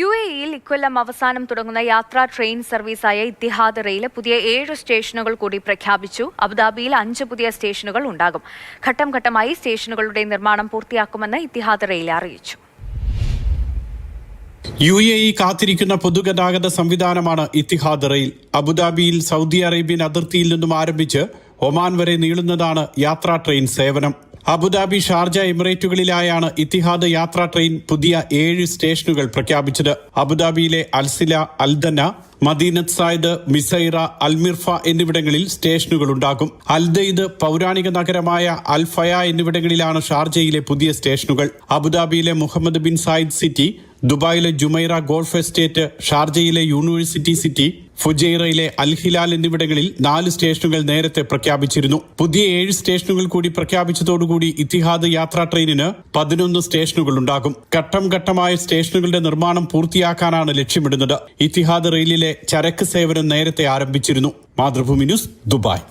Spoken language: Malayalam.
യു എ ഇയിൽ ഇക്കൊല്ലം അവസാനം തുടങ്ങുന്ന യാത്രാ ട്രെയിൻ സർവീസായ ഇത്തിഹാദ് റെയിൽ പുതിയ ഏഴ് സ്റ്റേഷനുകൾ കൂടി പ്രഖ്യാപിച്ചു. അബുദാബിയിൽ അഞ്ച് പുതിയ സ്റ്റേഷനുകൾ ഉണ്ടാകും. ഘട്ടം ഘട്ടമായി സ്റ്റേഷനുകളുടെ നിർമ്മാണം പൂർത്തിയാക്കുമെന്ന് ഇത്തിഹാദ് റെയിൽ അറിയിച്ചു. യു എ ഇ കാത്തിരിക്കുന്ന പൊതുഗതാഗത സംവിധാനമാണ് ഇത്തിഹാദ് റെയിൽ അബുദാബിയിൽ സൗദി അറേബ്യൻ അതിർത്തിയിൽ നിന്നും ആരംഭിച്ച് ഒമാൻ വരെ നീളുന്നതാണ് യാത്രാ ട്രെയിൻ സേവനം. അബുദാബി ഷാർജ എമിറേറ്റുകളിലായാണ് ഇത്തിഹാദ് യാത്രാ ട്രെയിൻ പുതിയ ഏഴ് സ്റ്റേഷനുകൾ പ്രഖ്യാപിച്ചത്. അബുദാബിയിലെ അൽസില അൽദന മദീനത്ത് സായിദ് മിസൈറ അൽമിർഫ എന്നിവിടങ്ങളിൽ സ്റ്റേഷനുകൾ ഉണ്ടാകും. അൽദയ്ദ് പൗരാണിക നഗരമായ അൽഫയ എന്നിവിടങ്ങളിലാണ് ഷാർജയിലെ പുതിയ സ്റ്റേഷനുകൾ. അബുദാബിയിലെ മുഹമ്മദ് ബിൻ സായിദ് സിറ്റി ദുബായിലെ ജുമൈറ ഗോൾഫ് എസ്റ്റേറ്റ് ഷാർജയിലെ യൂണിവേഴ്സിറ്റി സിറ്റി ഫുജൈറയിലെ അൽഹിലാൽ എന്നിവിടങ്ങളിൽ നാല് സ്റ്റേഷനുകൾ നേരത്തെ പ്രഖ്യാപിച്ചിരുന്നു. പുതിയ ഏഴ് സ്റ്റേഷനുകൾ കൂടി പ്രഖ്യാപിച്ചതോടുകൂടി ഇത്തിഹാദ് യാത്രാ ട്രെയിനിന് പതിനൊന്ന് സ്റ്റേഷനുകൾ ഉണ്ടാകും ഘട്ടം ഘട്ടമായ സ്റ്റേഷനുകളുടെ നിർമ്മാണം പൂർത്തിയാക്കാനാണ് ലക്ഷ്യമിടുന്നത്. ഇത്തിഹാദ് റെയിലിലെ ചരക്ക് സേവനം നേരത്തെ ആരംഭിച്ചിരുന്നു. Mathrubhumi news Dubai.